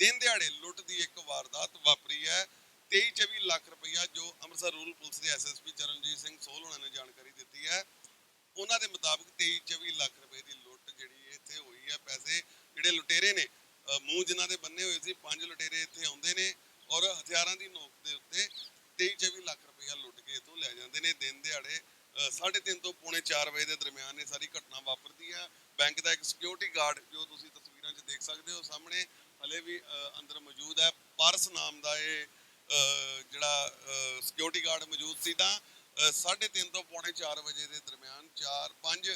ਦਿਨ ਦਿਹਾੜੇ ਲੁੱਟ ਦੀ ਇੱਕ ਵਾਰਦਾਤ ਵਾਪਰੀ ਹੈ। 23-24 ਲੱਖ ਰੁਪਈਆ ਜੋ ਅੰਮ੍ਰਿਤਸਰ ਰੂਰਲ ਪੁਲਿਸ ਦੇ ਐਸਐਸਪੀ ਚਰਨਜੀਤ ਸਿੰਘ ਸੋਲ ਉਹਨਾਂ ਨੇ ਜਾਣਕਾਰੀ ਦਿੱਤੀ ਹੈ। ਉਹਨਾਂ ਦੇ ਮੁਤਾਬਕ 23-24 ਲੱਖ ਰੁਪਏ ਦੀ ਲੁੱਟ ਜਿਹੜੀ ਇੱਥੇ ਹੋਈ ਹੈ। ਪੈਸੇ ਜਿਹੜੇ ਲੁਟੇਰੇ ਨੇ ਮੂੰਹ ਜਿਨ੍ਹਾਂ ਦੇ ਬੰਨੇ ਹੋਏ ਸੀ, ਪੰਜ ਲੁਟੇਰੇ ਇੱਥੇ ਆਉਂਦੇ ਨੇ ਔਰ ਹਥਿਆਰਾਂ ਦੀ ਨੋਕ ਦੇ ਉੱਤੇ 23-24 ਲੱਖ ਰੁਪਇਆ ਲੁੱਟ ਕੇ ਇੱਥੋਂ ਲੈ ਜਾਂਦੇ ਨੇ। ਦਿਨ ਦਿਹਾੜੇ 3:30 ਤੋਂ ਪੌਣੇ 4 ਵਜੇ ਦੇ ਦਰਮਿਆਨ ਇਹ ਸਾਰੀ ਘਟਨਾ ਵਾਪਰਦੀ ਹੈ। ਬੈਂਕ ਦਾ ਇੱਕ ਸਿਕਿਉਰਿਟੀ ਗਾਰਡ ਜੋ ਤੁਸੀਂ ਤਸਵੀਰਾਂ 'ਚ ਦੇਖ ਸਕਦੇ ਹੋ ਸਾਹਮਣੇ ਹਲੇ ਵੀ ਅੰਦਰ ਮੌਜੂਦ ਹੈ। ਪਾਰਸ ਨਾਮ ਦਾ ਇਹ ਜਿਹੜਾ ਸਿਕਿਉਰਿਟੀ ਗਾਰਡ ਮੌਜੂਦ ਸੀ ਤਾਂ 3:30 ਤੋਂ ਪੌਣੇ 4 ਵਜੇ ਦੇ ਦਰਮਿਆਨ 4 5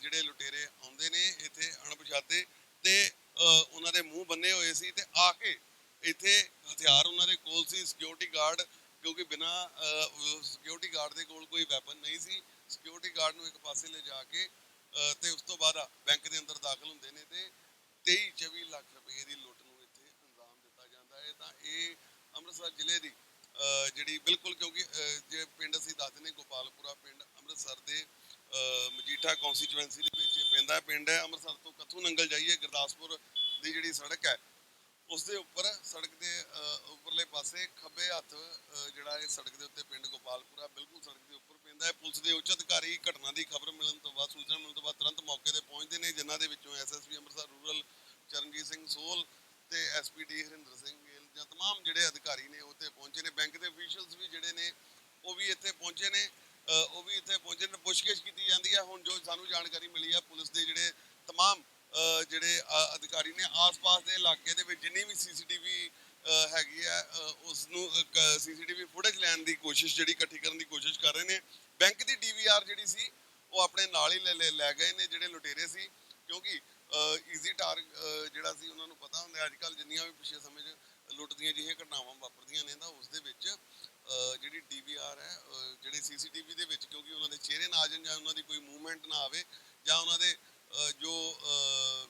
ਜਿਹੜੇ ਲੁਟੇਰੇ ਆਉਂਦੇ ਨੇ ਇੱਥੇ ਅਣਪਛਾਤੇ ਤੇ ਉਹਨਾਂ ਦੇ ਮੂੰਹ ਬੰਨੇ ਹੋਏ ਸੀ ਤੇ ਆ ਕੇ ਇੱਥੇ ਹਥਿਆਰ ਉਹਨਾਂ ਦੇ ਕੋਲ ਸੀ ਸਿਕਿਉਰਿਟੀ ਗਾਰਡ ਕਿਉਂਕਿ ਬਿਨਾ ਸਿਕਿਉਰਿਟੀ ਗਾਰਡ ਦੇ ਕੋਲ ਕੋਈ ਵੈਪਨ ਨਹੀਂ ਸੀ। ਸਿਕਿਉਰਿਟੀ ਗਾਰਡ ਨੂੰ ਇੱਕ ਪਾਸੇ ਲੈ ਜਾ ਕੇ ਅ, ਤੇ ਉਸ ਤੋਂ ਬਾਅਦ ਬੈਂਕ ਦੇ ਅੰਦਰ ਦਾਖਲ ਹੁੰਦੇ ਨੇ ਤੇ 23 24 ਲੱਖ ਰੁਪਏ ਦੀ ਲੁੱਟ ਨੂੰ ਇੱਥੇ ਅੰਜਾਮ ਦਿੱਤਾ ਜਾਂਦਾ ਹੈ। ਤਾਂ ਇਹ ਅੰਮ੍ਰਿਤਸਰ ਜ਼ਿਲ੍ਹੇ ਦੀ ਜਿਹੜੀ ਬਿਲਕੁਲ ਕਿਉਂਕਿ ਜੇ ਪਿੰਡ ਅਸੀਂ ਦੱਸਦੇ ਨੇ, ਗੋਪਾਲਪੁਰਾ ਪਿੰਡ, ਅੰਮ੍ਰਿਤਸਰ ਦੇ ਮਜੀਠਾ ਕੌਂਸਟੀਚੁਐਂਸੀ ਦੇ ਵਿੱਚ ਪੈਂਦਾ ਪਿੰਡ ਹੈ। ਅੰਮ੍ਰਿਤਸਰ ਤੋਂ ਕੱਥੂ ਨੰਗਲ ਜਾਈਏ, ਗੁਰਦਾਸਪੁਰ ਦੀ ਜਿਹੜੀ ਸੜਕ ਹੈ ਉਸ ਦੇ ਉੱਪਰ ਸੜਕ ਦੇ ਅ, ਉੱਪਰਲੇ ਪਾਸੇ ਖੱਬੇ ਹੱਥ ਅ, ਜਿਹੜਾ ਇਹ ਸੜਕ ਦੇ ਉੱਤੇ ਪਿੰਡ ਗੋਪਾਲਪੁਰਾ ਬਿਲਕੁਲ ਸੜਕ ਦੇ ਉੱਪਰ ਪੈਂਦਾ ਹੈ ਪੁਲਿਸ ਦੇ ਉੱਚ ਅਧਿਕਾਰੀ ਘਟਨਾ ਦੀ ਖਬਰ ਮਿਲਣ ਤੋਂ ਬਾਅਦ ਸੂਚਨਾ ਮਿਲਣ ਤੋਂ ਬਾਅਦ ਤੁਰੰਤ ਮੌਕੇ ਤੇ ਪਹੁੰਚਦੇ ਨੇ ਜਿਨ੍ਹਾਂ ਦੇ ਵਿੱਚੋਂ ਐਸਐਸਪੀ ਅੰਮ੍ਰਿਤਸਰ ਰੂਰਲ ਚਰਨਜੀਤ ਸਿੰਘ ਸੋਲ ਤੇ ਐਸਪੀਡੀ ਹਰਿੰਦਰ ਸਿੰਘ ਗਿੱਲ ਜਾਂ तमाम ਜਿਹੜੇ ਅਧਿਕਾਰੀ ਨੇ ਉਹ ਤੇ ਪਹੁੰਚੇ ਨੇ ਬੈਂਕ ਦੇ ਅਫੀਸ਼ੀਅਲਸ ਵੀ ਜਿਹੜੇ ਨੇ ਉਹ ਵੀ ਇੱਥੇ ਪਹੁੰਚੇ ਨੇ ਅ, ਉਹ ਵੀ ਇੱਥੇ ਪਹੁੰਚੇ ਨੇ ਪੁੱਛਗਿੱਛ ਕੀਤੀ ਜਾਂਦੀ ਹੈ ਹੁਣ ਜੋ ਸਾਨੂੰ ਜਾਣਕਾਰੀ ਮਿਲੀ ਹੈ ਪੁਲਿਸ ਦੇ ਜਿਹੜੇ तमाम ਅ, ਜਿਹੜੇ ਅਧਿਕਾਰੀ ਨੇ ਆਸ-ਪਾਸ ਦੇ ਇਲਾਕੇ ਦੇ ਵਿੱਚ ਜਿੰਨੀ ਵੀ ਸੀਸੀਟੀਵੀ ਹੈਗੀ ਹੈ ਉਸ ਨੂੰ ਸੀਸੀਟੀਵੀ ਫੁਟੇਜ ਲੈਣ ਦੀ ਕੋਸ਼ਿਸ਼ ਜਿਹੜੀ ਇਕੱਠੀ ਕਰਨ ਦੀ ਕੋਸ਼ਿਸ਼ ਕਰ ਰਹੇ ਨੇ ਬੈਂਕ ਦੀ ਡੀਵੀਆਰ ਜਿਹੜੀ ਸੀ ਉਹ ਆਪਣੇ ਨਾਲ ਹੀ ਲੈ- ਲੈ ਲੈ ਗਏ ਨੇ ਜਿਹੜੇ ਲੁਟੇਰੇ ਸੀ ਕਿਉਂਕਿ ਈਜ਼ੀ ਟਾਰ ਜਿਹੜਾ ਸੀ ਉਹਨਾਂ ਨੂੰ ਪਤਾ ਹੁੰਦਾ ਅੱਜ ਕੱਲ ਜਿੰਨੀਆਂ ਵੀ ਪਿਛਲੇ ਸਮੇਂ 'ਚ ਲੁੱਟ ਦੀਆਂ ਜਿਹੀਆਂ ਘਟਨਾਵਾਂ ਵਾਪਰਦੀਆਂ ਨੇ ਤਾਂ ਉਸ ਦੇ ਵਿੱਚ ਅ, ਜਿਹੜੀ ਡੀਵੀਆਰ ਹੈ ਅ, ਜਿਹੜੇ ਸੀਸੀਟੀਵੀ ਦੇ ਵਿੱਚ ਕਿਉਂਕਿ ਉਹਨਾਂ ਦੇ ਚਿਹਰੇ ਨਾ ਆ ਜਾਣ ਜਾਂ ਉਹਨਾਂ ਦੀ ਕੋਈ ਮੂਵਮੈਂਟ ਨਾ ਆਵੇ ਜਾਂ ਉਹਨਾਂ ਦੇ ਜੋ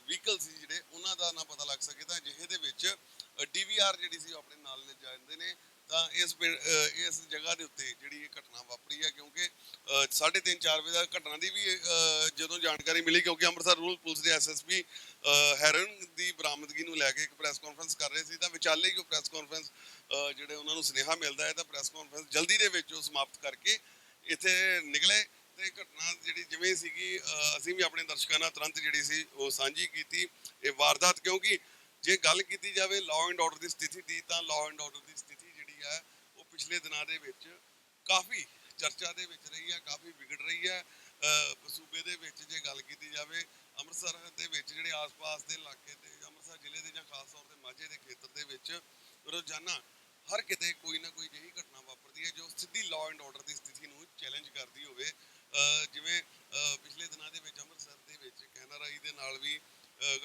ਵਹੀਕਲ ਸੀ ਜਿਹੜੇ, ਉਹਨਾਂ ਦਾ ਨਾ ਪਤਾ ਲੱਗ ਸਕੇ ਤਾਂ ਜਿਹੇ ਦੇ ਵਿੱਚ ਡੀਵੀਆਰ ਜਿਹੜੀ ਸੀ ਉਹ ਆਪਣੇ ਨਾਲ ਲੈ ਜਾਂਦੇ ਨੇ। ਤਾਂ ਇਸ ਪਿੰਡ- ਇਸ ਜਗ੍ਹਾ ਦੇ ਉੱਤੇ ਜਿਹੜੀ ਇਹ ਘਟਨਾ ਵਾਪਰੀ ਹੈ, ਕਿਉਂਕਿ 3:30 4 ਵਜੇ ਦਾ ਘਟਨਾ ਦੀ ਵੀ ਜਦੋਂ ਜਾਣਕਾਰੀ ਮਿਲੀ, ਕਿਉਂਕਿ ਅੰਮ੍ਰਿਤਸਰ ਰੂਰਲ ਪੁਲਿਸ ਦੇ ਐਸਐਸਪੀ ਹੈਰਨ ਦੀ ਬਰਾਮਦਗੀ ਨੂੰ ਲੈ ਕੇ ਇੱਕ ਪ੍ਰੈਸ ਕਾਨਫਰੰਸ ਕਰ ਰਹੇ ਸੀ, ਤਾਂ ਵਿਚਾਲੇ ਹੀ ਉਹ ਪ੍ਰੈਸ ਕਾਨਫਰੰਸ ਜਿਹੜੇ ਉਹਨਾਂ ਨੂੰ ਸੁਨੇਹਾ ਮਿਲਦਾ ਹੈ, ਤਾਂ ਪ੍ਰੈਸ ਕਾਨਫਰੰਸ ਜਲਦੀ ਦੇ ਵਿੱਚ ਉਹ ਸਮਾਪਤ ਕਰਕੇ ਇੱਥੇ ਨਿਕਲੇ। ਤੇ ਘਟਨਾ ਜਿਹੜੀ ਜਿਵੇਂ ਸੀਗੀ ਅਸੀਂ ਵੀ ਆਪਣੇ ਦਰਸ਼ਕਾਂ ਨਾਲ ਤੁਰੰਤ ਜਿਹੜੀ ਸੀ ਉਹ ਸਾਂਝੀ ਕੀਤੀ। ਇਹ ਵਾਰਦਾਤ ਕਿਉਂਕਿ ਜੇ ਗੱਲ ਕੀਤੀ ਜਾਵੇ ਲਾਅ ਐਂਡ ਆਰਡਰ ਦੀ ਸਥਿਤੀ ਦੀ, ਤਾਂ ਲਾਅ ਐਂਡ ਆਰਡਰ ਦੀ ਸਥਿਤੀ ਜਿਹੜੀ ਹੈ, ਉਹ ਪਿਛਲੇ ਦਿਨਾਂ ਦੇ ਵਿੱਚ ਕਾਫੀ ਚਰਚਾ ਦੇ ਵਿੱਚ ਰਹੀ ਹੈ, ਕਾਫੀ ਵਿਗੜ ਰਹੀ ਹੈ। ਸੂਬੇ ਦੇ ਵਿੱਚ ਜੇ ਗੱਲ ਕੀਤੀ ਜਾਵੇ, ਅੰਮ੍ਰਿਤਸਰ ਦੇ ਵਿੱਚ ਜਿਹੜੇ ਆਸ-ਪਾਸ ਦੇ ਇਲਾਕੇ ਤੇ, ਅੰਮ੍ਰਿਤਸਰ ਜ਼ਿਲ੍ਹੇ ਦੇ ਜਾਂ ਖਾਸ ਤੌਰ ਤੇ ਮਾਝੇ ਦੇ ਖੇਤਰ ਦੇ ਵਿੱਚ ਰੋਜ਼ਾਨਾ ਹਰ ਕਿਤੇ ਕੋਈ ਨਾ ਕੋਈ ਜਿਹੀ ਘਟਨਾ ਵਾਪਰਦੀ ਹੈ, ਜੋ ਸਿੱਧੀ ਲਾਅ ਐਂਡ ਆਰਡਰ ਦੀ ਸਥਿਤੀ ਨੂੰ ਚੈਲੰਜ ਕਰਦੀ ਹੋਵੇ। ਜਿਵੇਂ ਪਿਛਲੇ ਦਿਨਾਂ ਦੇ ਵਿੱਚ, ਅੰਮ੍ਰਿਤਸਰ ਦੇ ਵਿੱਚ ਕੈਨਰਾਈ ਦੇ ਨਾਲ ਵੀ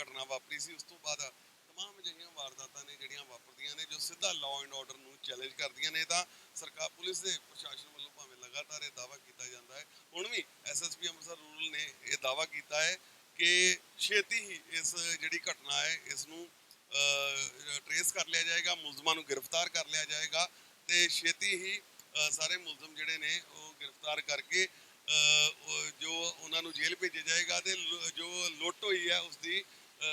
ਘਟਨਾ ਵਾਪਰੀ ਸੀ। ਉਸ ਤੋਂ ਬਾਅਦ ਤਮਾਮ ਅਜਿਹੀਆਂ ਵਾਰਦਾਤਾਂ ਨੇ ਜਿਹੜੀਆਂ ਵਾਪਰਦੀਆਂ ਨੇ, ਜੋ ਸਿੱਧਾ ਲਾਅ ਐਂਡ ਆਰਡਰ ਨੂੰ ਚੈਲੰਜ ਕਰਦੀਆਂ ਨੇ, ਤਾਂ ਸਰਕਾਰ, ਪੁਲਿਸ ਦੇ ਪ੍ਰਸ਼ਾਸਨ ਵੱਲੋਂ ਭਾਵੇਂ ਲਗਾਤਾਰ ਇਹ ਦਾਵਾ ਕੀਤਾ ਜਾਂਦਾ ਹੈ। ਹੁਣ ਵੀ ਐਸਐਸਪੀ ਅੰਮ੍ਰਿਤਸਰ ਰੂਰਲ ਨੇ ਇਹ ਦਾਵਾ ਕੀਤਾ ਹੈ ਕਿ ਛੇਤੀ ਹੀ ਇਸ ਜਿਹੜੀ ਘਟਨਾ ਹੈ, ਇਸ ਨੂੰ ਟਰੇਸ ਕਰ ਲਿਆ ਜਾਏਗਾ, ਮੁਲਜ਼ਮਾਂ ਨੂੰ ਗ੍ਰਿਫਤਾਰ ਕਰ ਲਿਆ ਜਾਏਗਾ ਤੇ ਛੇਤੀ ਹੀ ਸਾਰੇ ਮੁਲਜ਼ਮ ਜਿਹੜੇ ਨੇ ਉਹ ਗ੍ਰਿਫਤਾਰ ਕਰਕੇ ਜੋ ਉਹਨਾਂ ਨੂੰ ਜੇਲ੍ਹ ਭੇਜਿਆ ਜਾਏਗਾ ਤੇ ਲੁ- ਜੋ ਲੁੱਟ ਹੋਈ ਹੈ ਉਸ ਦੀ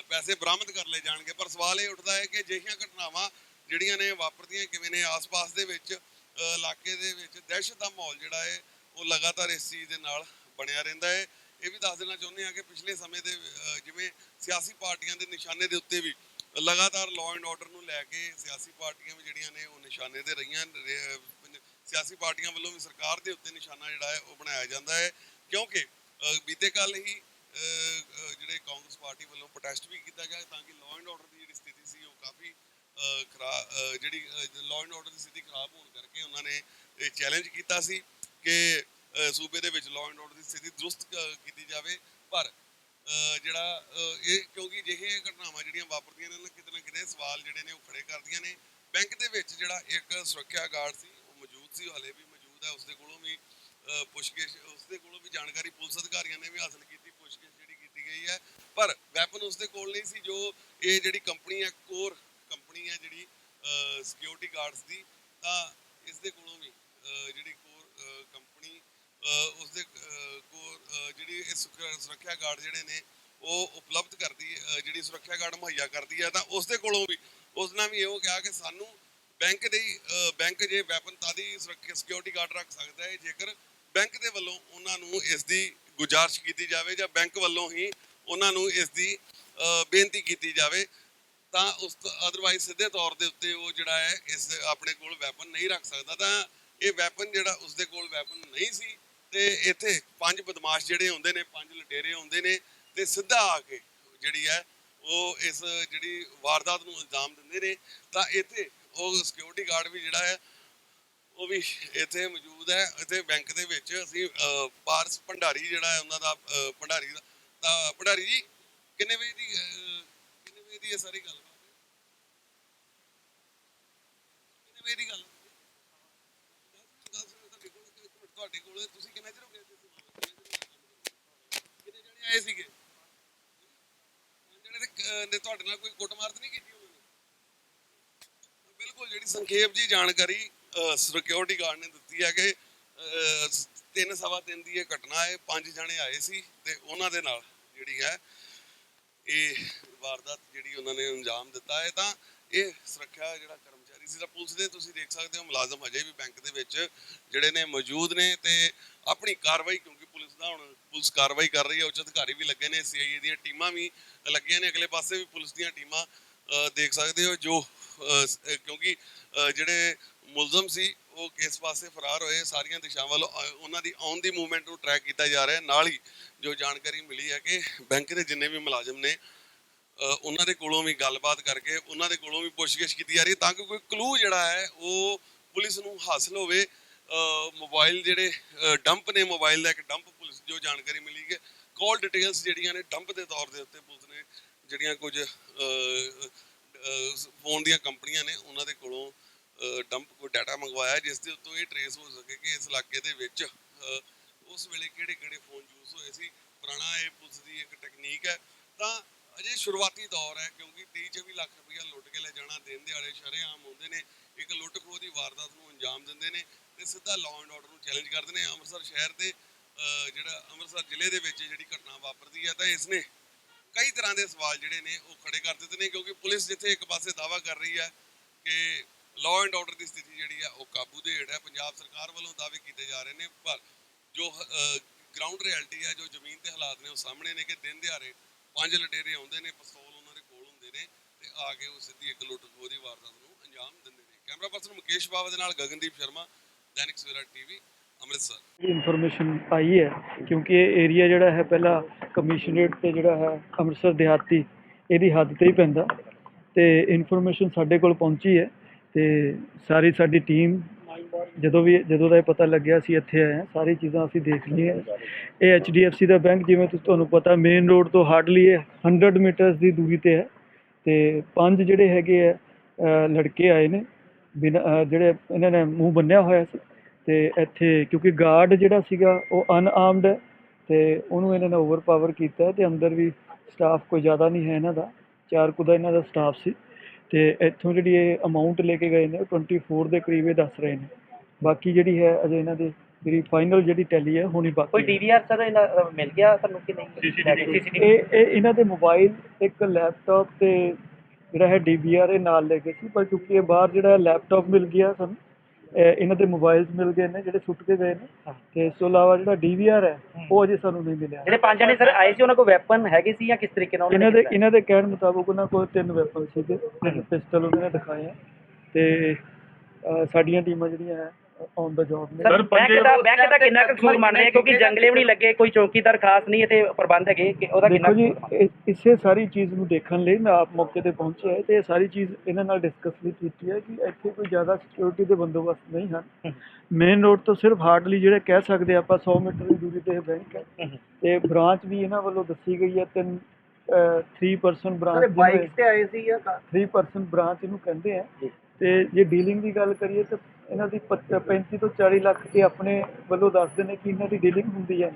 ਪੈਸੇ ਬਰਾਮਦ ਕਰ ਲਏ ਜਾਣਗੇ। ਪਰ ਸਵਾਲ ਇਹ ਉੱਠਦਾ ਹੈ ਕਿ ਅਜਿਹੀਆਂ ਘਟਨਾਵਾਂ ਜਿਹੜੀਆਂ ਨੇ ਵਾਪਰਦੀਆਂ ਕਿਵੇਂ ਨੇ ਆਸ-ਪਾਸ ਦੇ ਵਿੱਚ ਇਲਾਕੇ ਦੇ ਵਿੱਚ ਦਹਿਸ਼ਤ ਦਾ ਮਾਹੌਲ ਜਿਹੜਾ ਹੈ, ਉਹ ਲਗਾਤਾਰ ਇਸ ਚੀਜ਼ ਦੇ ਨਾਲ ਬਣਿਆ ਰਹਿੰਦਾ ਹੈ। ਇਹ ਵੀ ਦੱਸ ਦੇਣਾ ਚਾਹੁੰਦੇ ਹਾਂ ਕਿ ਪਿਛਲੇ ਸਮੇਂ ਦੇ ਜਿਵੇਂ ਸਿਆਸੀ ਪਾਰਟੀਆਂ ਦੇ ਨਿਸ਼ਾਨੇ ਦੇ ਉੱਤੇ ਵੀ ਲਗਾਤਾਰ ਲਾਅ ਐਂਡ ਆਰਡਰ ਨੂੰ ਲੈ ਕੇ ਸਿਆਸੀ ਪਾਰਟੀਆਂ ਵੀ ਜਿਹੜੀਆਂ ਨੇ ਉਹ ਨਿਸ਼ਾਨੇ ਤੇ ਰਹੀਆਂ ਸਿਆਸੀ ਪਾਰਟੀਆਂ ਵੱਲੋਂ ਵੀ ਸਰਕਾਰ ਦੇ ਉੱਤੇ ਨਿਸ਼ਾਨਾ ਜਿਹੜਾ ਹੈ ਉਹ ਬਣਾਇਆ ਜਾਂਦਾ ਹੈ। ਕਿਉਂਕਿ ਬੀਤੇ ਕੱਲ ਹੀ ਜਿਹੜੇ ਕਾਂਗਰਸ ਪਾਰਟੀ ਵੱਲੋਂ ਪ੍ਰੋਟੈਸਟ ਵੀ ਕੀਤਾ ਗਿਆ ਤਾਂ ਕਿ ਲਾਅ ਐਂਡ ਆਰਡਰ ਦੀ ਜਿਹੜੀ ਸਥਿਤੀ ਸੀ ਉਹ ਕਾਫੀ ਅ, ਖਰਾ ਜਿਹੜੀ ਲਾਅ ਐਂਡ ਆਰਡਰ ਦੀ ਸਥਿਤੀ ਖਰਾਬ ਹੋਣ ਕਰਕੇ ਉਹਨਾਂ ਨੇ ਇਹ ਚੈਲੰਜ ਕੀਤਾ ਸੀ ਕਿ ਸੂਬੇ ਦੇ ਵਿੱਚ ਲਾਅ ਐਂਡ ਆਰਡਰ ਦੀ ਸਥਿਤੀ ਦਰੁਸਤ ਕੀਤੀ ਜਾਵੇ। ਪਰ ਜਿਹੜਾ ਇਹ ਕਿਉਂਕਿ ਜਿਹੇ ਘਟਨਾਵਾਂ ਜਿਹੜੀਆਂ ਵਾਪਰਦੀਆਂ ਨੇ ਕਿਤੇ ਨਾ ਕਿਤੇ ਸਵਾਲ ਜਿਹੜੇ ਨੇ ਉਹ ਖੜੇ ਕਰਦੀਆਂ ਨੇ। ਬੈਂਕ ਦੇ ਵਿੱਚ ਜਿਹੜਾ ਇੱਕ ਸੁਰੱਖਿਆ ਗਾਰਡ ਸੀ ਸੀ ਹਲੇ ਵੀ ਮੌਜੂਦ ਹੈ ਉਸਦੇ ਕੋਲੋਂ ਵੀ ਪੁੱਛਗਿੱਛ ਉਸਦੇ ਕੋਲੋਂ ਵੀ ਜਾਣਕਾਰੀ ਪੁਲਿਸ ਅਧਿਕਾਰੀਆਂ ਨੇ ਵੀ ਹਾਸਲ ਕੀਤੀ ਪੁੱਛਗਿੱਛ ਜਿਹੜੀ ਕੀਤੀ ਗਈ ਹੈ। ਪਰ ਵੈਪਨ ਉਸਦੇ ਕੋਲ ਨਹੀਂ ਸੀ ਜੋ ਇਹ ਜਿਹੜੀ ਕੰਪਨੀ ਹੈ ਕੋਰ ਕੰਪਨੀ ਹੈ ਜਿਹੜੀ ਸਿਕਿਉਰਿਟੀ ਗਾਰਡਸ ਦੀ ਤਾਂ ਇਸ ਦੇ ਕੋਲੋਂ ਵੀ ਜਿਹੜੀ ਕੋਰ ਕੰਪਨੀ ਉਸ ਦੇ ਅ, ਕੋਰ ਸੁਰੱਖਿਆ ਸੁਰੱਖਿਆ ਗਾਰਡ ਜਿਹੜੇ ਨੇ ਉਹ ਉਪਲਬਧ ਕਰਦੀ ਜਿਹੜੀ ਸੁਰੱਖਿਆ ਗਾਰਡ ਮੁਹੱਈਆ ਕਰਦੀ ਹੈ ਤਾਂ ਉਸ ਦੇ ਕੋਲੋਂ ਵੀ ਉਸ ਨਾਲ ਵੀ ਇਹੋ ਕਿਹਾ ਕਿ ਸਾਨੂੰ ਬੈਂਕ ਦੀ ਬੈਂਕ ਜੇ ਵੈਪਨ ਤਾਦੀ ਸੁਰੱਖਿਆ ਸਿਕਿਉਰਿਟੀ ਗਾਰਡ ਰੱਖ ਸਕਦਾ ਹੈ। ਜੇਕਰ ਬੈਂਕ ਦੇ ਵੱਲੋਂ ਉਹਨਾਂ ਨੂੰ ਇਸ ਦੀ ਗੁਜ਼ਾਰਿਸ਼ ਕੀਤੀ ਜਾਵੇ ਜਾਂ ਬੈਂਕ ਵੱਲੋਂ ਹੀ ਉਹਨਾਂ ਨੂੰ ਇਸ ਦੀ ਬੇਨਤੀ ਕੀਤੀ ਜਾਵੇ, ਤਾਂ ਉਸ ਅਦਰਵਾਈਜ਼ ਸਿੱਧੇ ਤੌਰ ਦੇ ਉੱਤੇ ਉਹ ਜਿਹੜਾ ਹੈ, ਇਸ ਆਪਣੇ ਕੋਲ ਵੈਪਨ ਨਹੀਂ ਰੱਖ ਸਕਦਾ। ਤਾਂ ਇਹ ਵੈਪਨ ਜਿਹੜਾ ਉਸ ਦੇ ਕੋਲ ਵੈਪਨ ਨਹੀਂ ਸੀ ਤੇ ਇੱਥੇ ਪੰਜ ਬਦਮਾਸ਼ ਜਿਹੜੇ ਹੁੰਦੇ ਨੇ, ਪੰਜ ਲਟੇਰੇ ਹੁੰਦੇ ਨੇ ਤੇ ਸਿੱਧਾ ਆ ਕੇ ਜਿਹੜੀ ਹੈ, ਉਹ ਇਸ ਜਿਹੜੀ ਵਾਰਦਾਤ ਨੂੰ ਅੰਜਾਮ ਦਿੰਦੇ ਨੇ। ਤਾਂ ਇੱਥੇ ਉਹ ਸਿਕਿਉਰਿਟੀ ਗਾਰਡ ਵੀ ਜਿਹੜਾ ਹੈ ਉਹ ਵੀ ਇੱਥੇ ਮੌਜੂਦ ਹੈ ਇੱਥੇ ਬੈਂਕ ਦੇ ਵਿੱਚ। ਅਸੀਂ ਪਾਰਸ ਭੰਡਾਰੀ ਜਿਹੜਾ ਹੈ ਉਹਨਾਂ ਦਾ ਭੰਡਾਰੀ ਦਾ ਭੰਡਾਰੀ ਜੀ ਕਿੰਨੇ ਵਜੇ ਦੀ ਕਿੰਨੇ ਵਜੇ ਦੀ ਇਹ ਸਾਰੀ ਗੱਲ ਕਿੰਨੇ ਵਜੇ ਦੀ ਗੱਲ ਤੁਹਾਡੇ ਕੋਲ ਤੁਸੀਂ ਕਿੰਨੇ ਚਿਰ ਹੋ ਗਏ ਕਿੰਨੇ ਜਣੇ ਆਏ ਸੀਗੇ? ਜਣੇ ਤੇ, ਤੁਹਾਡੇ ਨਾਲ ਕੋਈ ਕੁੱਟਮਾਰ ਤਾਂ ਨਹੀਂ ਕੀਤੀ? ਜਿਹੜੀ ਸੰਖੇਪ ਜੀ ਜਾਣਕਾਰੀ ਸਿਕਿਉਰਿਟੀ ਗਾਰਡ ਨੇ ਦਿੱਤੀ ਹੈ ਕਿ ਅਹ, ਤਿੰਨ ਸਵਾ ਤਿੰਨ ਦੀ ਇਹ ਘਟਨਾ ਹੈ ਪੰਜ ਜਣੇ ਆਏ ਸੀ ਤੇ ਉਹਨਾਂ ਦੇ ਨਾਲ ਜਿਹੜੀ ਹੈ ਇਹ ਵਾਰਦਾਤ ਜਿਹੜੀ ਉਹਨਾਂ ਨੇ ਅੰਜਾਮ ਦਿੱਤਾ ਹੈ ਤਾਂ ਇਹ ਸੁਰੱਖਿਆ ਜਿਹੜਾ ਕਰਮਚਾਰੀ ਸੀ ਤਾਂ ਪੁਲਿਸ ਦੇ ਤੁਸੀਂ ਦੇਖ ਸਕਦੇ ਹੋ ਮੁਲਾਜ਼ਮ ਅਜੇ ਵੀ ਬੈਂਕ ਦੇ ਵਿੱਚ ਜਿਹੜੇ ਨੇ ਮੌਜੂਦ ਨੇ ਤੇ ਆਪਣੀ ਕਾਰਵਾਈ ਕਿਉਂਕਿ ਪੁਲਿਸ ਦਾ ਹੁਣ ਪੁਲਿਸ ਕਾਰਵਾਈ ਕਰ ਰਹੀ ਹੈ ਉੱਚ ਅਧਿਕਾਰੀ ਵੀ ਲੱਗੇ ਨੇ ਸੀਆਈਏ ਦੀਆਂ ਟੀਮਾਂ ਵੀ ਲੱਗੀਆਂ ਨੇ ਅਗਲੇ ਪਾਸੇ ਵੀ ਪੁਲਿਸ ਦੀਆਂ ਟੀਮਾਂ ਅਹ, ਦੇਖ ਸਕਦੇ ਹੋ ਜੋ ਕਿਉਂਕਿ ਜਿਹੜੇ ਮੁਲਜ਼ਮ ਸੀ ਉਹ ਕੇਸ ਪਾਸੇ ਫਰਾਰ ਹੋਏ ਸਾਰੀਆਂ ਦਿਸ਼ਾਵਾਂ ਵੱਲੋਂ ਉਹਨਾਂ ਦੀ ਆਉਣ ਦੀ ਮੂਵਮੈਂਟ ਨੂੰ ਟਰੈਕ ਕੀਤਾ ਜਾ ਰਿਹਾ ਹੈ। ਨਾਲ ਹੀ ਜੋ ਜਾਣਕਾਰੀ ਮਿਲੀ ਹੈ ਕਿ ਬੈਂਕ ਦੇ ਜਿੰਨੇ ਵੀ ਮੁਲਾਜ਼ਮ ਨੇ ਉਹਨਾਂ ਦੇ ਕੋਲੋਂ ਵੀ ਗੱਲਬਾਤ ਕਰਕੇ ਉਹਨਾਂ ਦੇ ਕੋਲੋਂ ਵੀ ਪੁੱਛਗਿੱਛ ਕੀਤੀ ਜਾ ਰਹੀ ਹੈ ਤਾਂ ਕਿ ਕੋਈ ਕਲੂ ਜਿਹੜਾ ਹੈ ਉਹ ਪੁਲਿਸ ਨੂੰ ਹਾਸਲ ਹੋਵੇ। ਅਹ, ਮੋਬਾਈਲ ਜਿਹੜੇ ਡੰਪ ਨੇ ਮੋਬਾਈਲ ਦਾ ਇੱਕ ਡੰਪ ਪੁਲਿਸ ਜੋ ਜਾਣਕਾਰੀ ਮਿਲੀ ਕਿ ਕਾਲ ਡਿਟੇਲਸ ਜਿਹੜੀਆਂ ਨੇ ਡੰਪ ਦੇ ਤੌਰ ਦੇ ਉੱਤੇ ਪੁਲਿਸ ਨੇ ਜਿਹੜੀਆਂ ਕੁਝ ਫੋਨ ਦੀਆਂ ਕੰਪਨੀਆਂ ਨੇ ਉਹਨਾਂ ਦੇ ਕੋਲੋਂ ਡੰਪ ਕੋਈ ਡਾਟਾ ਮੰਗਵਾਇਆ, ਜਿਸ ਦੇ ਉੱਤੋਂ ਇਹ ਟਰੇਸ ਹੋ ਸਕੇ ਕਿ ਇਸ ਇਲਾਕੇ ਦੇ ਵਿੱਚ ਉਸ ਵੇਲੇ ਕਿਹੜੇ ਕਿਹੜੇ ਫੋਨ ਯੂਜ਼ ਹੋਏ ਸੀ। ਪੁਰਾਣਾ ਇਹ ਪੁਲਿਸ ਦੀ ਇੱਕ ਟੈਕਨੀਕ ਹੈ। ਤਾਂ ਅਜੇ ਸ਼ੁਰੂਆਤੀ ਦੌਰ ਹੈ, ਕਿਉਂਕਿ 23 24 ਲੱਖ ਰੁਪਇਆ ਲੁੱਟ ਕੇ ਲੈ ਜਾਣਾ ਦਿਨ ਦਿਹਾੜੇ ਸ਼ਰੇਆਮ ਆਉਂਦੇ ਨੇ। ਇੱਕ ਲੁੱਟ ਖੋਹ ਦੀ ਵਾਰਦਾਤ ਨੂੰ ਅੰਜਾਮ ਦਿੰਦੇ ਨੇ ਤੇ ਸਿੱਧਾ ਲਾਅ ਐਂਡ ਆਰਡਰ ਨੂੰ ਚੈਲੰਜ ਕਰਦੇ ਨੇ। ਅੰਮ੍ਰਿਤਸਰ ਸ਼ਹਿਰ ਦੇ ਜਿਹੜਾ ਅੰਮ੍ਰਿਤਸਰ ਜ਼ਿਲ੍ਹੇ ਦੇ ਵਿੱਚ ਜਿਹੜੀ ਘਟਨਾ ਵਾਪਰਦੀ ਹੈ, ਤਾਂ ਇਸ ਨੇ ਕਈ ਤਰ੍ਹਾਂ ਦੇ ਸਵਾਲ ਜਿਹੜੇ ਨੇ ਉਹ ਖੜੇ ਕਰ ਦਿੱਤੇ ਨੇ, ਕਿਉਂਕਿ ਪੁਲਿਸ ਜਿੱਥੇ ਇੱਕ ਪਾਸੇ ਦਾਵਾ ਕਰ ਰਹੀ ਹੈ ਕਿ ਲਾਅ ਐਂਡ ਆਰਡਰ ਦੀ ਸਥਿਤੀ ਜਿਹੜੀ ਹੈ ਉਹ ਕਾਬੂ ਦੇ ਹੇਠ ਹੈ, ਪੰਜਾਬ ਸਰਕਾਰ ਵੱਲੋਂ ਦਾਅਵੇ ਕੀਤੇ ਜਾ ਰਹੇ ਨੇ, ਪਰ ਜੋ ਗਰਾਊਂਡ ਰਿਐਲਿਟੀ ਹੈ, ਜੋ ਜ਼ਮੀਨ ਤੇ ਹਾਲਾਤ ਨੇ ਉਹ ਸਾਹਮਣੇ ਨੇ ਕਿ ਦਿਨ ਦਿਹਾੜੇ ਪੰਜ ਲਟੇਰੇ ਆਉਂਦੇ ਨੇ, ਪਿਸਤੌਲ ਉਹਨਾਂ ਦੇ ਕੋਲ ਹੁੰਦੇ ਨੇ ਤੇ ਆ ਕੇ ਉਹ ਸਿੱਧੀ ਇੱਕ ਲੁੱਟ ਖੋਹ ਦੀ ਵਾਰਦਾਤ ਨੂੰ ਅੰਜਾਮ ਦਿੰਦੇ ਨੇ। ਕੈਮਰਾ ਪਰਸਨ ਮੁਕੇਸ਼ ਬਾਵਾ ਦੇ ਨਾਲ ਗਗਨਦੀਪ ਸ਼ਰਮਾ, ਦੈਨਿਕ ਸਵੇਰਾ ਟੀਵੀ ਅੰਮ੍ਰਿਤਸਰ। ਇਨਫੋਰਮੇਸ਼ਨ ਆਈ ਹੈ ਕਿਉਂਕਿ ਇਹ ਏਰੀਆ ਜਿਹੜਾ ਹੈ, ਪਹਿਲਾਂ ਕਮਿਸ਼ਨਰੇਟ ਤੇ ਜਿਹੜਾ ਹੈ, ਅੰਮ੍ਰਿਤਸਰ ਦਿਹਾਤੀ, ਇਹਦੀ ਹੱਦ ਤੇ ਹੀ ਪੈਂਦਾ। ਤੇ ਇਨਫੋਰਮੇਸ਼ਨ ਸਾਡੇ ਕੋਲ ਪਹੁੰਚੀ ਹੈ ਤੇ ਸਾਰੀ ਸਾਡੀ ਟੀਮ ਜਦੋਂ ਵੀ, ਜਦੋਂ ਦਾ ਇਹ ਪਤਾ ਲੱਗਿਆ, ਅਸੀਂ ਇੱਥੇ ਆਏ ਹਾਂ। ਸਾਰੀ ਚੀਜ਼ਾਂ ਅਸੀਂ ਦੇਖ ਲਈਆਂ ਇਹ HDFC ਦਾ ਬੈਂਕ ਜਿਵੇਂ ਤੁਸੀਂ, ਤੁਹਾਨੂੰ ਪਤਾ ਮੇਨ ਰੋਡ ਤੋਂ ਹਾਰਡਲੀ ਇਹ 100 ਮੀਟਰਸ ਦੀ ਦੂਰੀ ਤੇ ਹੈ। ਤੇ ਪੰਜ ਜਿਹੜੇ ਹੈਗੇ ਆ ਲੜਕੇ ਆਏ ਨੇ, ਬਿਨਾਂ ਜਿਹੜੇ ਇਹਨਾਂ ਨੇ ਮੂੰਹ ਬੰਨਿਆ ਹੋਇਆ ਸੀ। ਤੇ ਇੱਥੇ ਕਿਉਂਕਿ ਗਾਰਡ ਜਿਹੜਾ ਸੀਗਾ ਉਹ ਅਨਆਰਮਡ ਹੈ ਤੇ ਉਹਨੂੰ ਇਹਨਾਂ ਨੇ ਓਵਰਪਾਵਰ ਕੀਤਾ ਹੈ ਤੇ ਅੰਦਰ ਵੀ ਸਟਾਫ ਕੋਈ ਜ਼ਿਆਦਾ ਨਹੀਂ ਹੈ ਇਹਨਾਂ ਦਾ ਚਾਰ ਕੁ ਦਾ ਇਹਨਾਂ ਦਾ ਸਟਾਫ ਸੀ ਤੇ ਇੱਥੋਂ ਜਿਹੜੀ ਇਹ ਅਮਾਉਂਟ ਲੈ ਕੇ ਗਏ ਨੇ ਉਹ 24 ਦੇ ਕਰੀਬ ਇਹ ਦੱਸ ਰਹੇ ਨੇ। ਬਾਕੀ ਜਿਹੜੀ ਹੈ ਅਜੇ ਇਹਨਾਂ ਦੇ ਜਿਹੜੀ ਫਾਈਨਲ ਜਿਹੜੀ ਟੈਲੀ ਹੈ ਹੋਣੀ ਬਾਕੀ ਕੋਈ। ਡੀਵੀਆਰ ਸਰ ਇਹਨਾਂ ਮਿਲ ਗਿਆ ਤੁਹਾਨੂੰ ਕਿ ਨਹੀਂ? ਇਹ ਇਹ ਇਹਨਾਂ ਦੇ ਮੋਬਾਈਲ ਇੱਕ ਲੈਪਟਾਪ ਤੇ ਜਿਹੜਾ ਹੈ ਡੀਵੀਆਰ ਇਹ ਨਾਲ ਲੈ ਗਏ ਸੀ ਪਰ ਕਿਉਂਕਿ ਇਹ ਬਾਹਰ ਜਿਹੜਾ ਲੈਪਟਾਪ ਮਿਲ ਗਿਆ ਸਾਨੂੰ ਇਹਨਾਂ ਦੇ ਮੋਬਾਈਲਸ ਮਿਲ ਗਏ ਨੇ ਜਿਹੜੇ ਸੁੱਟ ਕੇ ਗਏ ਨੇ। ਤੇ ਇਸ ਤੋਂ ਇਲਾਵਾ ਜਿਹੜਾ ਡੀਵੀਆਰ ਹੈ ਉਹ ਅਜੇ ਸਾਨੂੰ ਨਹੀਂ ਮਿਲਿਆ। ਜਿਹੜੇ ਪੰਜ ਜਣੇ ਸਰ ਆਏ ਸੀ ਉਹਨਾਂ ਕੋਲ ਵੈਪਨ ਹੈਗੇ ਸੀ ਜਾਂ ਕਿਸ ਤਰੀਕੇ ਨਾਲ ਇਹਨਾਂ ਦੇ ਇਹਨਾਂ ਦੇ ਕਹਿਣ ਮੁਤਾਬਕ ਉਹਨਾਂ ਕੋਲ ਤਿੰਨ ਵੈਪਨ ਸੀਗੇ ਪਿਸਟਲ ਉਹਨਾਂ ਨੇ ਦਿਖਾਏ ਤੇ ਸਾਡੀਆਂ ਟੀਮਾਂ ਜਿਹੜੀਆਂ ਹੈ ਔਨ ਦਾ ਜੌਬ ਨੇ ਸਰ ਬੈਂਕ ਦਾ ਬੈਂਕ ਦਾ ਕਿੰਨਾ ਕੁ ਕਸੂਰ ਮੰਨ ਰਹੇ ਆ? ਕਿਉਂਕਿ ਜੰਗਲੇ ਵੀ ਨਹੀਂ ਲੱਗੇ ਕੋਈ ਚੌਕੀਦਾਰ ਖਾਸ ਨਹੀਂ ਤੇ ਪ੍ਰਬੰਧ ਹੈਗੇ ਕਿ ਉਹਦਾ ਕਿੰਨਾ ਦੇਖੋ ਜੀ ਇਸੇ ਸਾਰੀ ਚੀਜ਼ ਨੂੰ ਦੇਖਣ ਲਈ ਮੈਂ ਆਪ ਮੌਕੇ ਤੇ ਪਹੁੰਚਿਆ ਹੈ ਤੇ ਇਹ ਸਾਰੀ ਚੀਜ਼ ਇਹਨਾਂ ਨਾਲ ਡਿਸਕਸ ਵੀ ਕੀਤੀ ਹੈ ਕਿ ਇੱਥੇ ਕੋਈ ਜ਼ਿਆਦਾ ਸਿਕਿਉਰਿਟੀ ਦੇ ਬੰਦੋਬਸਤ ਨਹੀਂ ਹਨ ਮੇਨ ਰੋਡ ਤੋਂ ਸਿਰਫ ਹਾਰਡਲੀ ਜਿਹੜੇ ਕਹਿ ਸਕਦੇ ਆਪਾਂ 100 ਮੀਟਰ ਦੀ ਦੂਰੀ ਤੇ ਬੈਂਕ ਹੈ। ਤੇ ਬ੍ਰਾਂਚ ਵੀ ਇਹਨਾਂ ਵੱਲੋਂ ਦੱਸੀ ਗਈ ਹੈ ਤਿੰਨ 3% ਬ੍ਰਾਂਚ ਬਾਈਕਸ ਤੇ ਆਏ ਸੀ ਜਾਂ 3% ਬ੍ਰਾਂਚ ਇਹਨੂੰ ਕਹਿੰਦੇ ਆ। ਤੇ ਜੇ ਡੀਲਿੰਗ ਦੀ ਗੱਲ ਕਰੀਏ ਤਾਂ ਇਹਨਾਂ ਦੀ ਪੱਚ- 35 ਤੋਂ 40 ਲੱਖ ਇਹ ਆਪਣੇ ਵੱਲੋਂ ਦੱਸਦੇ ਨੇ ਕਿ ਇਹਨਾਂ ਦੀ ਡੀਲਿੰਗ ਹੁੰਦੀ ਹੈ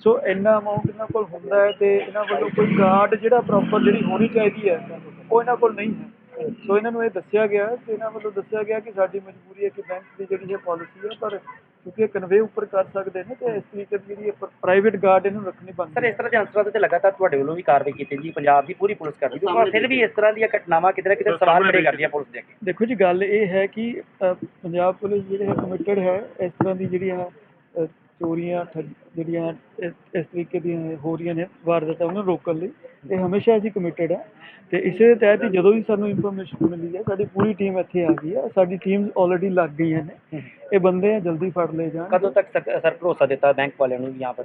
ਸੋ ਇੰਨਾ ਅਮਾਉਂਟ ਇਹਨਾਂ ਕੋਲ ਹੁੰਦਾ ਹੈ ਤੇ ਇਹਨਾਂ ਵੱਲੋਂ ਕੋਈ ਕਾਰਡ ਜਿਹੜਾ ਪ੍ਰੋਪਰ ਜਿਹੜੀ ਹੋਣੀ ਚਾਹੀਦੀ ਹੈ, ਉਹ ਇਹਨਾਂ ਕੋਲ ਨਹੀਂ ਹੈ। ਸੋ ਇਹਨਾਂ ਨੂੰ ਇਹ ਦੱਸਿਆ ਗਿਆ ਤੇ ਇਹਨਾਂ ਵੱਲੋਂ ਦੱਸਿਆ ਗਿਆ ਕਿ ਸਾਡੀ ਮਜਬੂਰੀ ਹੈ ਕਿ ਬੈਂਕ ਦੀ ਜਿਹੜੀ ਹੈ ਪਾਲਿਸੀ ਹੈ ਪਰ ਕਿਉਂਕਿ ਇਹ ਕਨਵੇ ਉੱਪਰ ਕਰ ਸਕਦੇ ਨੇ ਤੇ ਇਸ ਤਰੀਕੇ ਦੀ ਜਿਹੜੀ ਪ੍ਰਾਈਵੇਟ ਗਾਰਡ ਇਹਨੂੰ ਰੱਖਣੀ ਬਣਦੀ ਸਰ ਇਸ ਤਰ੍ਹਾਂ ਦੇ ਅਨਸਰਾਂ ਤੇ ਲਗਾਤਾਰ ਤੁਹਾਡੇ ਵੱਲੋਂ ਵੀ ਕਾਰਵਾਈ ਕੀਤੀ ਜੀ ਪੰਜਾਬ ਦੀ ਪੂਰੀ ਪੁਲਿਸ ਕਰਦੀ। ਹੈ ਪਰ ਫਿਰ ਵੀ ਇਸ ਤਰ੍ਹਾਂ ਦੀਆਂ ਘਟਨਾਵਾਂ ਕਿਤੇ ਨਾ ਕਿਤੇ ਸਵਾਲ ਖੜੇ ਕਰਦੀਆਂ ਪੁਲਿਸ ਦੇ ਅੱਗੇ। ਦੇਖੋ ਜੀ ਗੱਲ ਇਹ ਹੈ ਕਿ ਪੰਜਾਬ ਪੁਲਿਸ ਜਿਹੜੀ ਹੈ ਕਮਿਟਡ ਹੈ ਇਸ ਤਰ੍ਹਾਂ ਦੀ ਜਿਹੜੀਆਂ ਅ, ਚੋਰੀਆਂ ਠੱਗ ਜਿਹੜੀਆਂ ਇਸ ਇਸ ਤਰੀਕੇ ਦੀਆਂ ਹੋ ਰਹੀਆਂ ਨੇ ਵਾਰਦਾਤਾਂ ਉਹਨੂੰ ਰੋਕਣ ਲਈ ਤੇ ਹਮੇਸ਼ਾ ਅਸੀਂ ਕਮਿਟਡ ਆ। ਤੇ ਇਸੇ ਦੇ ਤਹਿਤ ਹੀ ਜਦੋਂ ਵੀ ਸਾਨੂੰ ਇਨਫੋਰਮੇਸ਼ਨ ਮਿਲੀ ਹੈ ਸਾਡੀ ਪੂਰੀ ਟੀਮ ਇੱਥੇ ਆ ਗਈ ਹੈ ਸਾਡੀ ਟੀਮਸ ਆਲਰੇਡੀ ਲੱਗ ਗਈਆਂ ਨੇ। ਇਹ ਬੰਦੇ ਆ ਜਲਦੀ ਫੜ ਲਏ ਜਾਣ। ਕਦੋਂ ਤੱਕ ਸਰ ਭਰੋਸਾ ਦਿੱਤਾ ਬੈਂਕ ਵਾਲਿਆਂ ਨੂੰ ਯਹਾਂ ਪਰ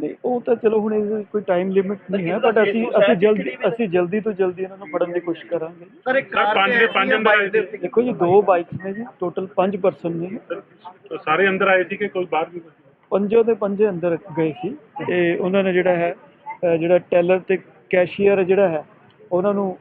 ਨਹੀਂ ਉਹ ਤਾਂ ਚਲੋ ਹੁਣ ਇਹ ਕੋਈ ਟਾਈਮ ਲਿਮਿਟ ਨਹੀਂ ਹੈ ਬਟ ਅਸੀਂ ਅਸੀਂ ਜਲਦੀ ਅਸੀਂ ਜਲਦੀ ਤੋਂ ਜਲਦੀ ਇਹਨਾਂ ਨੂੰ ਫੜਨ ਦੀ ਕੋਸ਼ਿਸ਼ ਕਰਾਂਗੇ। ਸਰ ਇੱਕ ਕਾਰ ਦੇ ਪੰਜ ਅੰਦਰ ਦੇਖੋ ਜੀ ਦੋ ਬਾਈਕਸ ਨੇ ਜੀ ਟੋਟਲ 5 ਪਰਸਨ ਨੇ ਸਾਰੇ ਅੰਦਰ ਆਏ ਸੀ ਕਿ ਕੋਈ ਬਾਹਰ ਵੀ ਪੰਜੋ ਦੇ ਪੰਜੇ ਅੰਦਰ ਗਏ ਸੀ ਤੇ ਉਹਨਾਂ ਨੇ ਜਿਹੜਾ ਹੈ ਜਿਹੜਾ ਟੈਲਰ ਤੇ ਕੈਸ਼ੀਅਰ ਜਿਹੜਾ ਹੈ ਉਹਨਾਂ ਨੂੰ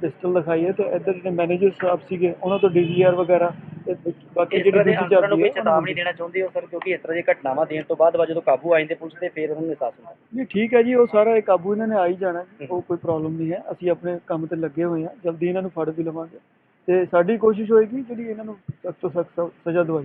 ਪਿਸਟਲ ਦਿਖਾਈ ਹੈ ਤੇ ਇੱਧਰ ਜਿਹੜੇ ਮੈਨੇਜਰ ਸਾਹਿਬ ਸੀਗੇ ਉਹਨਾਂ ਤੋਂ ਡੀਵੀਆਰ ਵਗੈਰਾ ਤੇ ਬਾਕੀ ਜਿਹੜੀ ਦੂਜੀ ਅਨਸਰਾਂ ਨੂੰ ਕੋਈ ਚਾਬੀ ਹੈ ਚੇਤਾਵਨੀ ਦੇਣਾ ਚਾਹੁੰਦੇ ਹੋ ਸਰ? ਕਿਉਂਕਿ ਇਸ ਤਰ੍ਹਾਂ ਦੀਆਂ ਘਟਨਾਵਾਂ ਦੇਣ ਤੋਂ ਬਾਅਦ ਵਾ ਜਦੋਂ ਕਾਬੂ ਆ ਜਾਂਦੇ ਪੁਲਿਸ ਤੇ ਫਿਰ ਉਹਨਾਂ ਨੂੰ ਅਹਿਸਾਸ ਹੁੰਦਾ। ਨਹੀਂ ਠੀਕ ਹੈ ਜੀ ਉਹ ਸਾਰਾ ਇਹ ਕਾਬੂ ਇਹਨਾਂ ਨੇ ਆ ਹੀ ਜਾਣਾ ਉਹ ਕੋਈ ਪ੍ਰੋਬਲਮ ਨਹੀਂ ਹੈ। ਅਸੀਂ ਆਪਣੇ ਕੰਮ ਤੇ ਲੱਗੇ ਹੋਏ ਹਾਂ ਜਲਦੀ ਇਹਨਾਂ ਨੂੰ ਫੜ ਵੀ ਲਵਾਂਗੇ। ਤੇ ਸਾਡੀ ਕੋਸ਼ਿਸ਼ ਹੋਏਗੀ ਜਿਹੜੀ ਇਹਨਾਂ ਨੂੰ ਸਖਤ ਤੋਂ ਸਖਤ ਸਜ਼ਾ ਦਵਾਈ